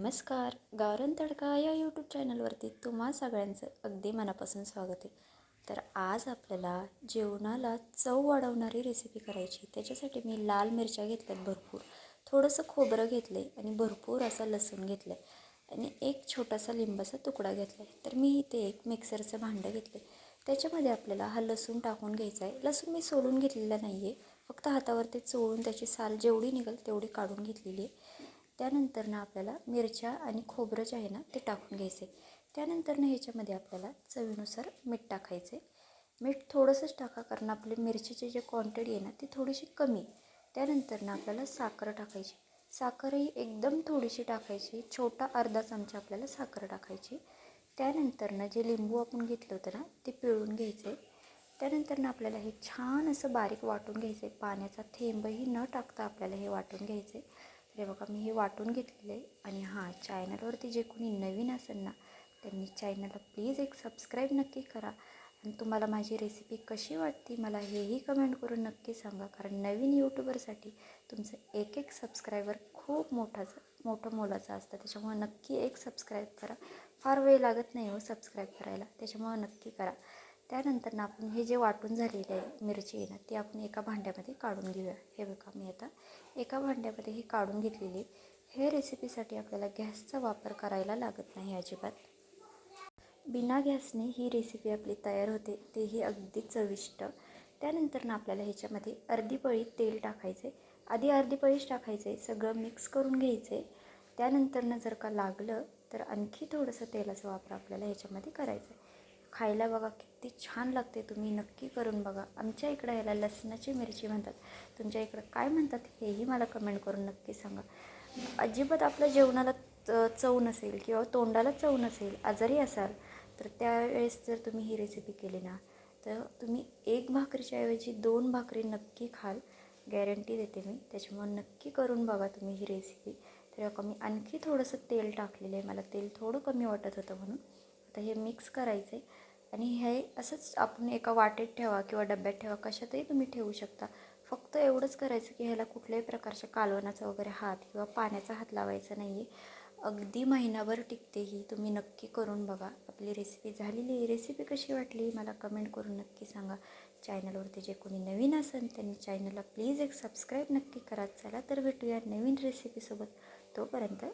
नमस्कार. गावरण तडका या यूट्यूब चॅनलवरती तुम्हा सगळ्यांचं अगदी मनापासून स्वागत आहे. तर आज आपल्याला जेवणाला चव वाढवणारी रेसिपी करायची त्याच्यासाठी मी लाल मिरच्या घेतल्यात भरपूर. थोडंसं खोबरं घेतलं आहे आणि भरपूर असा लसूण घेतलं आहे आणि एक छोटासा लिंबाचा तुकडा घेतला आहे तर मी इथे एक मिक्सरचं भांडं घेतलं आहे त्याच्यामध्ये आपल्याला हा लसूण टाकून घ्यायचा आहे. लसूण मी सोलून घेतलेला नाही आहे फक्त हातावरती चोळून त्याची साल जेवढी निघेल तेवढी काढून घेतलेली आहे. त्यानंतर ना आपल्याला मिरच्या आणि खोबरं जे आहे ना ते टाकून घ्यायचे. त्यानंतर ना ह्याच्यामध्ये आपल्याला चवीनुसार मीठ टाकायचे. मीठ थोडंसंच टाका कारण आपले मिरचीची जी क्वांटिटी आहे ना ती थोडीशी कमी. त्यानंतर ना आपल्याला साखर टाकायची. साखरही एकदम थोडीशी टाकायची. छोटा अर्धा चमचा आपल्याला साखर टाकायची. त्यानंतर ना जे लिंबू आपण घेतलं होतं ना ते पिळून घ्यायचे. त्यानंतर ना आपल्याला हे छान असं बारीक वाटून घ्यायचं. आहे पाण्याचा थेंबही न टाकता आपल्याला हे वाटून घ्यायचं. आहे तर हे बघा मी हे वाटून घेतलेलं आहे. आणि हां चॅनलवरती जे कोणी नवीन असेल ना त्यांनी चॅनलला प्लीज एक सबस्क्राईब नक्की करा. आणि तुम्हाला माझी रेसिपी कशी वाटते मला हेही कमेंट करून नक्की सांगा. कारण नवीन यूट्यूबरसाठी तुमचं एक एक सबस्क्रायबर खूप मोठाचं मोठं मोलाचं असतं. त्याच्यामुळे नक्की एक सबस्क्राईब करा. फार वेळ लागत नाही हो सबस्क्राईब करायला. त्याच्यामुळं नक्की करा. त्यानंतर ना आपण हे जे वाटून झालेलं आहे मिरची आहे ना ती आपण एका भांड्यामध्ये काढून घेऊया. हे बघा मी आता एका भांड्यामध्ये ही काढून घेतलेली. हे रेसिपीसाठी आपल्याला गॅसचा वापर करायला लागत नाही अजिबात. बिना गॅसने ही रेसिपी आपली तयार होते तेही अगदी चविष्ट. त्यानंतर ना आपल्याला ह्याच्यामध्ये अर्धी पळी तेल टाकायचे. आधी अर्धी पळीच टाकायचं आहे सगळं मिक्स करून घ्यायचं. आहे त्यानंतरनं जर का लागलं तर आणखी थोडंसं तेलाचा वापर आपल्याला ह्याच्यामध्ये करायचा आहे. खायला बघा किती छान लागते तुम्ही. नक्की करून बघा. आमच्या इकडं ह्याला लसणाची मिरची म्हणतात. तुमच्या इकडं काय म्हणतात हेही मला कमेंट करून नक्की सांगा. अजिबात आपल्या जेवणाला चव नसेल किंवा तोंडाला चव नसेल आजारी असाल तर त्यावेळेस जर तुम्ही ही रेसिपी केली ना तर तुम्ही एक भाकरीच्या ऐवजी दोन भाकरी नक्की खाल. गॅरंटी देते मी. त्याच्यामुळे नक्की करून बघा तुम्ही ही रेसिपी तर मी आणखी थोडंसं तेल टाकलेलं आहे. मला तेल थोडं कमी वाटत होतं म्हणून. आता हे मिक्स करायचं आहे आणि हे असंच आपण एका वाटेत ठेवा किंवा डब्यात ठेवा कशातही तुम्ही ठेवू शकता. फक्त एवढंच करायचं की ह्याला कुठल्याही प्रकारच्या कालवनाचा वगैरे हात किंवा पाण्याचा हात लावायचा नाही आहे अगदी महिनाभर टिकते ही तुम्ही नक्की करून बघा. आपली रेसिपी झालेली आहे. रेसिपी कशी वाटली मला कमेंट करून नक्की सांगा. चॅनलवरती जे कोणी नवीन असेल त्यांनी चॅनलला प्लीज एक सबस्क्राईब नक्की करा. चला तर भेटूया नवीन रेसिपीसोबत तोपर्यंत